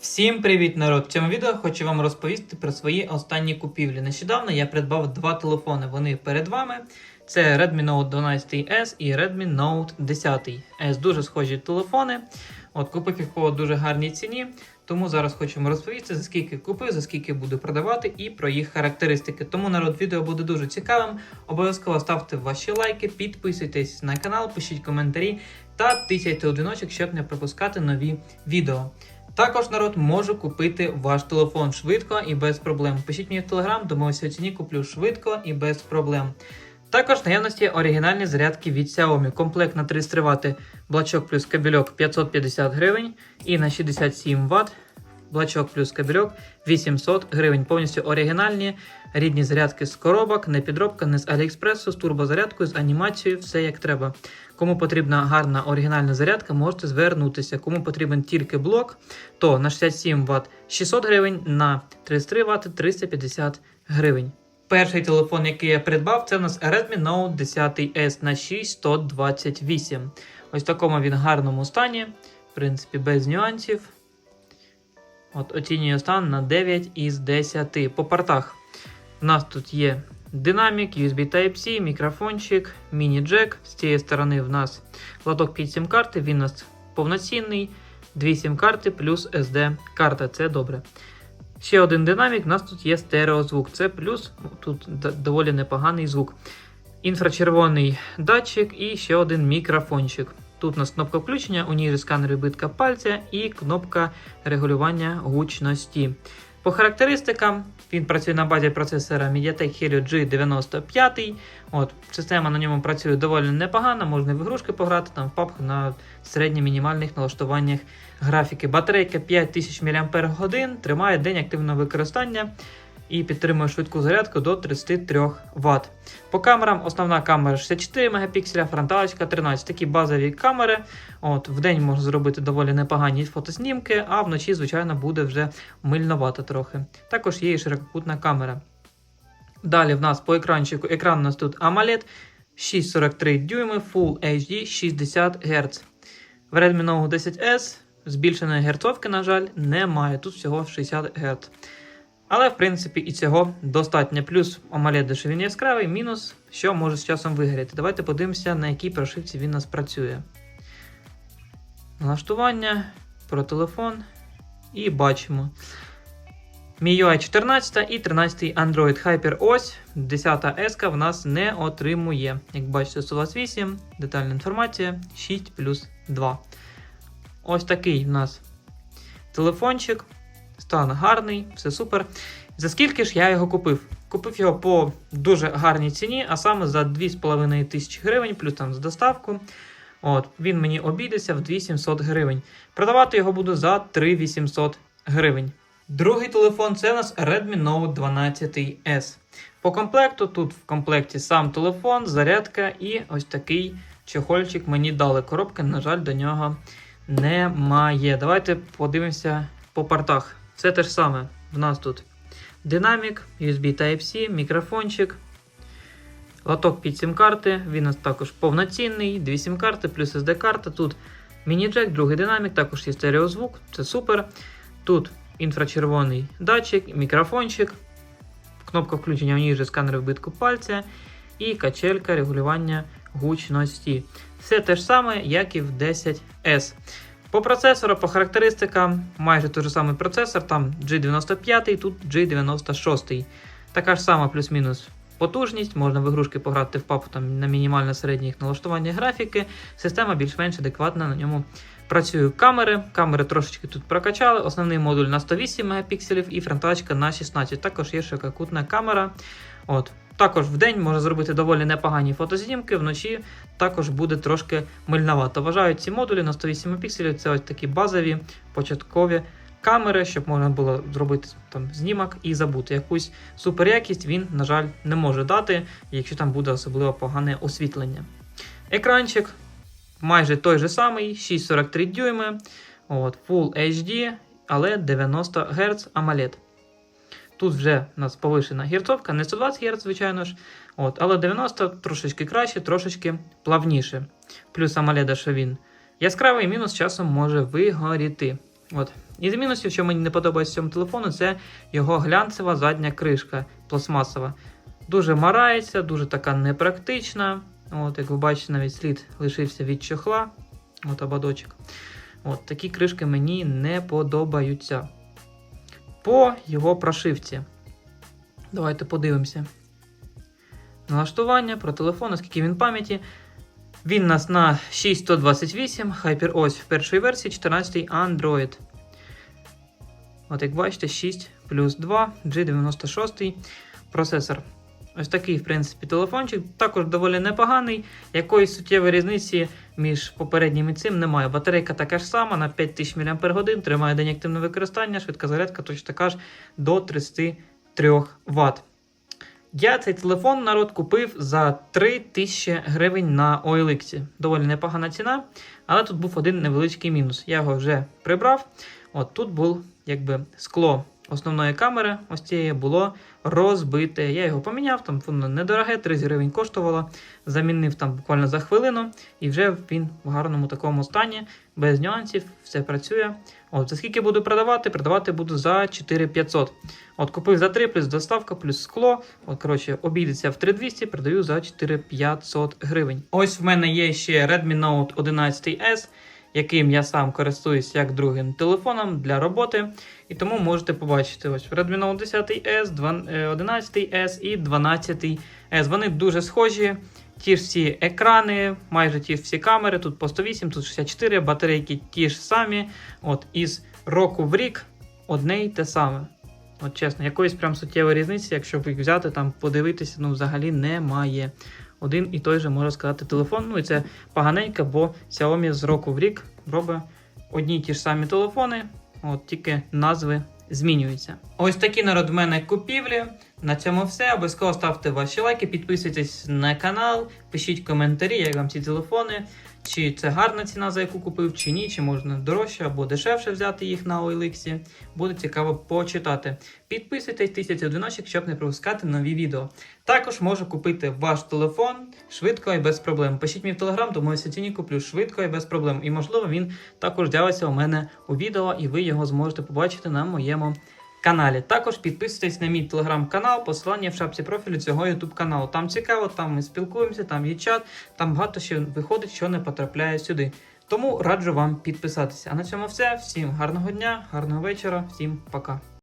Всім привіт, народ! В цьому відео хочу вам розповісти про свої останні купівлі. Нещодавно я придбав два телефони. Вони перед вами. Це Redmi Note 12S і Redmi Note 10S. Дуже схожі телефони. От купив їх по дуже гарній ціні. Тому зараз хочу вам розповісти, за скільки купив, за скільки буду продавати і про їх характеристики. Тому народ відео буде дуже цікавим. Обов'язково ставте ваші лайки, підписуйтесь на канал, пишіть коментарі та тисяйте одиночок, щоб не пропускати нові відео. Також народ може купити ваш телефон швидко і без проблем. Пишіть мені в телеграм, домовився у ціні, куплю швидко і без проблем. Також наявності оригінальні зарядки від Xiaomi. Комплект на 33 Вт блачок плюс кабельок 550 гривень і на 67 Вт блачок плюс кабельок 800 гривень. Повністю оригінальні рідні зарядки з коробок, не підробка, не з Аліекспресу, з турбозарядкою, з анімацією, все як треба. Кому потрібна гарна оригінальна зарядка, можете звернутися. Кому потрібен тільки блок, то на 67 Вт 600 гривень, на 33 Вт 350 гривень. Перший телефон, який я придбав, це у нас Redmi Note 10S на 6128. Ось в такому він гарному стані, в принципі, без нюансів. От оцінюю стан на 9 із 10. По портах у нас тут є динамік, USB Type-C, мікрофончик, міні-джек. З цієї сторони в нас лоток під сім-карти, він у нас повноцінний. Дві сім-карти плюс SD-карта, це добре. Ще один динамік, у нас тут є стереозвук. Це плюс, тут доволі непоганий звук. Інфрачервоний датчик і ще один мікрофончик. Тут у нас кнопка включення, у ній сканер відбитка пальця і кнопка регулювання гучності. По характеристикам він працює на базі процесора MediaTek Helio G95. От, система на ньому працює доволі непогано, можна в ігрушки пограти, там в папку на середньо-мінімальних налаштуваннях графіки. Батарейка 5000 мАч, тримає день активного використання і підтримує швидку зарядку до 33 Вт. По камерам основна камера 64 Мп, фронталочка 13. Такі базові камери. От, в день можна зробити доволі непогані фотоснімки, а вночі, звичайно, буде вже мильновато трохи. Також є і ширококутна камера. Далі в нас по екранчику екран у нас тут AMOLED 6,43 дюйми, Full HD 60 Гц. В Redmi Note 10S збільшеної герцовки, на жаль, немає. Тут всього 60 Гц. Але, в принципі, і цього достатньо. Плюс AMOLED, що він яскравий, мінус, що може з часом вигоріти. Давайте подивимося, на якій прошивці він у нас працює. Налаштування, про телефон. І бачимо. MIUI 14 і 13 Android HyperOS 10 S в нас не отримує. Як бачите, SOLAS 8, детальна інформація 6 плюс 2. Ось такий в нас телефончик. Стан гарний, все супер. За скільки ж я його купив? Купив його по дуже гарній ціні, а саме за 2,5 тисячі гривень, плюс там з доставку. От, він мені обійдеться в 2700 гривень. Продавати його буду за 3800 гривень. Другий телефон це у нас Redmi Note 12S. По комплекту тут в комплекті сам телефон, зарядка і ось такий чехольчик мені дали. Коробки, на жаль, до нього немає. Давайте подивимося по портах. Це те ж саме. В нас тут динамік, USB Type-C, мікрофончик, лоток під сім-карти. Він у нас також повноцінний, дві сім-карти, плюс SD-карта. Тут міні-джек, другий динамік, також є стереозвук, це супер. Тут інфрачервоний датчик, мікрофончик, кнопка включення у ній же сканер вбитку пальця і качелька регулювання гучності. Все те ж саме, як і в 10S. По процесору, по характеристикам, майже той же самий процесор, там G95, тут G96. Така ж сама плюс-мінус потужність, можна в ігрушки пограти в папу там, на мінімально середніх налаштуваннях графіки. Система більш-менш адекватна на ньому працює. Камери. Камери трошечки тут прокачали. Основний модуль на 108 Мп і фронталочка на 16. Також є ширококутна камера. От. Також в день можна зробити доволі непогані фотознімки, вночі також буде трошки мильновато. Вважаю ці модулі на 108 пікселів це ось такі базові початкові камери, щоб можна було зробити там знімок і забути. Якусь суперякість він, на жаль, не може дати, якщо там буде особливо погане освітлення. Екранчик майже той же самий, 6,43 дюйми, от, Full HD, але 90 Гц AMOLED. Тут вже у нас повишена герцовка, не 120 Гц, звичайно ж, от, але 90 трошечки краще, трошечки плавніше. Плюс AMOLED, що він яскравий, мінус часом може вигоріти. От. Із мінусів, що мені не подобається цьому телефону, це його глянцева задня кришка пластмасова. Дуже марається, дуже така непрактична. От, як ви бачите, навіть слід лишився від чохла. От ободочок. От, такі кришки мені не подобаються. По його прошивці. Давайте подивимося. Налаштування про телефон, оскільки він пам'яті. Він у нас на 6128, HyperOS в першій версії, 14 Android. От як бачите, 6 плюс 2, G96 процесор. Ось такий, в принципі, телефончик. Також доволі непоганий. Якоїсь суттєвої різниці між попереднім і цим немає. Батарейка така ж сама на 5000 мАч, тримає день активного використання, швидка зарядка точно така ж до 33 Вт. Я цей телефон народ купив за 3000 гривень на OLX. Доволі непогана ціна, але тут був один невеличкий мінус. Я його вже прибрав. От тут був якби скло основної камери, ось цієї було розбите. Я його поміняв, там воно недороге, 30 гривень коштувало. Замінив там буквально за хвилину, і вже він в гарному такому стані, без нюансів, все працює. От, за скільки буду продавати? Продавати буду за 4500. От купив за 3 плюс доставка, плюс скло. От, коротше, обійдеться в 3200, продаю за 4500 гривень. Ось в мене є ще Redmi Note 11S, яким я сам користуюсь як другим телефоном для роботи. І тому можете побачити ось Redmi Note 10S, 11S і 12S. Вони дуже схожі. Ті ж всі екрани, майже ті ж всі камери, тут по 108, тут 64, батарейки ті ж самі. От із року в рік одне й те саме. От чесно, якоїсь прям суттєвої різниці, якщо їх взяти, там подивитися, ну взагалі немає. Один і той же можна сказати телефон. Ну і це поганенько, бо Xiaomi з року в рік робить одні й ті ж самі телефони, от тільки назви змінюються. Ось такі народ в мене купівлі. На цьому все. Обов'язково ставте ваші лайки, підписуйтесь на канал, пишіть коментарі, як вам ці телефони. Чи це гарна ціна, за яку купив, чи ні, чи можна дорожче або дешевше взяти їх на OLX. Буде цікаво почитати. Підписуйтесь, тисяці дзвіночок, щоб не пропускати нові відео. Також можу купити ваш телефон швидко і без проблем. Пишіть мені в телеграм, тому я ціні куплю швидко і без проблем. І можливо він також з'явиться у мене у відео, і ви його зможете побачити на моєму каналі. Також підписуйтесь на мій телеграм-канал, посилання в шапці профілю цього ютуб каналу. Там цікаво, там ми спілкуємося, там є чат, там багато що виходить, що не потрапляє сюди. Тому раджу вам підписатися. А на цьому все. Всім гарного дня, гарного вечора, всім пока.